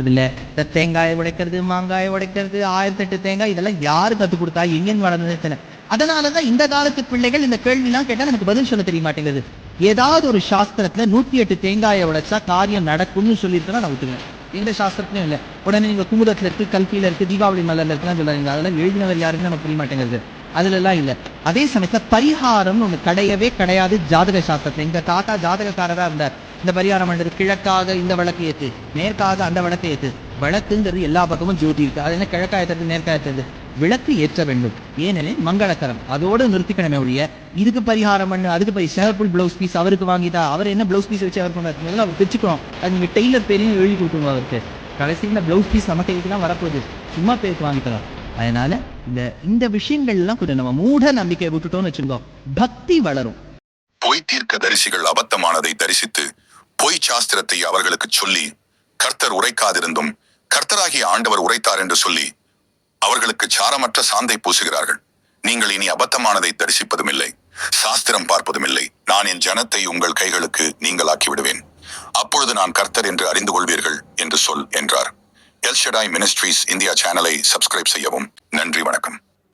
இதில் இந்த தேங்காயை உடைக்கிறது மாங்காயை உடைக்கிறது ஆயிரத்தெட்டு தேங்காய் இதெல்லாம் யார் கற்றுக் கொடுத்தா எங்கேன்னு வளர்ந்தது தெரியல. அதனாலதான் இந்த காலத்து பிள்ளைகள் இந்த கேள்விலாம் கேட்டால் நமக்கு பதில் சொல்ல தெரிய மாட்டேங்குது ஏதாவது ஒரு சாஸ்திரத்தில் நூற்றி எட்டு தேங்காயை உடைச்சா காரியம் நடக்கும்னு சொல்லியிருக்கா நான் விட்டுருவேன் எந்த சாஸ்திரத்திலும் இல்லை. உடனே நீங்கள் குமுதத்தில் இருக்குது கல்வியில் இருக்குது தீபாவளி மலரில் இருக்குலாம் சொல்லுறீங்க அதெல்லாம் எழுதினவர் யாருன்னு நமக்கு புரிய மாட்டேங்குது அதுலலாம் இல்லை. அதே சமயத்தில் பரிகாரம்னு ஒன்று கிடையவே கிடையாது ஜாதக சாஸ்திரத்தில். எங்கள் தாத்தா ஜாதகக்காரராக இருந்தார். இந்த பரிகாரம் பண்றது கிழக்காக இந்த விளக்கு ஏத்து மேற்காக அந்த விளக்கு ஏத்து. விளக்குங்கிறது எல்லா பக்கமும் ஜோதி இருக்கு. அது என்ன கிழக்காக ஏற்றது மேற்கா விளக்கு ஏற்ற வேண்டும். ஏனெனில் மங்களகரம். அதோடு நிறுத்திக்கணுமே ஒழிய இதுக்கு பரிகாரம் பண்ணு அதுக்கு போய் சேவர்ஃபுல் பிளவுஸ் பீஸ் அவருக்கு வாங்கிட்டா அவர் என்ன பிளவுஸ் பீஸ் வச்சு அவர் பண்ணுறது முதல்ல அவர் தைச்சுக்கணும். அது நீங்க டெய்லர் பேரையும் எழுதி கொடுக்கணும் அவருக்கு. கடைசியில் பிளவுஸ் பீஸ் நம்ம கைக்கு தான் வரப்போகுது. சும்மா பேருக்கு வாங்கிக்கலாம். அதனால இந்த இந்த விஷயங்கள்லாம் கொஞ்சம் நம்ம மூட நம்பிக்கை விட்டுட்டோம்னு வச்சுக்கோ பக்தி வளரும். பொய் தீர்க்க தரிசிகள் அபத்தமானதை தரிசித்து பொய் சாஸ்திரத்தை அவர்களுக்கு சொல்லி கர்த்தர் உரைக்காதிருந்தும் கர்த்தராகிய ஆண்டவர் உரைத்தார் என்று சொல்லி அவர்களுக்கு சாரமற்ற சாந்தை பூசுகிறார்கள். நீங்கள் இனி அபத்தமானதை தரிசிப்பதும் இல்லை சாஸ்திரம் பார்ப்பதும் இல்லை நான் என் ஜனத்தை உங்கள் கைகளுக்கு நீங்கள் ஆக்கிவிடுவேன் அப்பொழுது நான் கர்த்தர் என்று அறிந்து கொள்வீர்கள் என்று சொல் என்றார். எல்ஷடாய் மினிஸ்ட்ரீஸ் இந்தியா சேனலை சப்ஸ்கிரைப் செய்யவும் நன்றி வணக்கம்.